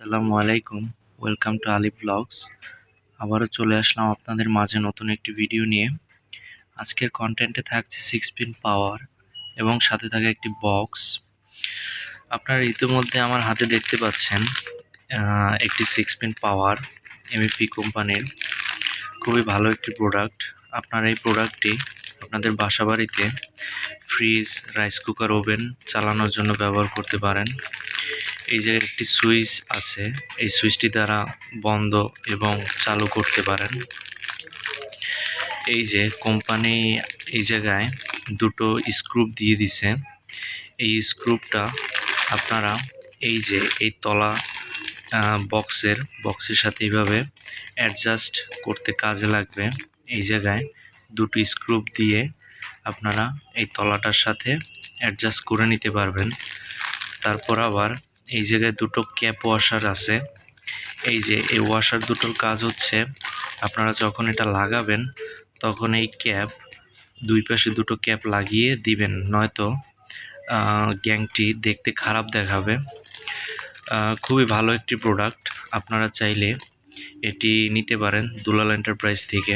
আসসালামু আলাইকুম। Welcome to Ali blogs আবারও চলে আসলাম আপনাদের মাঝে নতুন একটি ভিডিও নিয়ে। আজকের কন্টেন্টে থাকছে সিক্স পিন পাওয়ার এবং সাথে থাকে একটি বক্স আপনারা ইতিমধ্যে আমার হাতে দেখতে পাচ্ছেন একটি সিক্স পিন পাওয়ার এমএপি কোম্পানির। খুবই ভালো একটি প্রোডাক্ট আপনারা এই প্রোডাক্টটি আপনাদের বাসাবাড়িতে ফ্রিজ রাইস কুকার ওভেন চালানোর জন্য ব্যবহার করতে পারেন। এই যে একটি সুইচ আছে, এই সুইচটি দ্বারা বন্ধ এবং চালু করতে পারেন। এই যে কোম্পানি এই জায়গায় দুটো স্ক্রুপ দিয়ে দিছে। এই স্ক্রুপটা আপনারা এই যে এই তলা বক্সের বক্সের সাথে এইভাবে অ্যাডজাস্ট করতে কাজে লাগবে। এই জায়গায় দুটো স্ক্রুপ দিয়ে আপনারা এই তলাটার সাথে অ্যাডজাস্ট করে নিতে পারবেন। তারপর আবার এই জায়গায় দুটো ক্যাপ ওয়াশার আছে। এই যে এই ওয়াশার দুটোর কাজ হচ্ছে, আপনারা যখন এটা লাগাবেন, তখন এই ক্যাপ দুই পাশে দুটো ক্যাপ লাগিয়ে দিবেন। নয়তো গ্যাংটি দেখতে খারাপ দেখাবে। খুবই ভালো একটি প্রোডাক্ট আপনারা চাইলে এটি নিতে পারেন দুলাল এন্টারপ্রাইজ থেকে।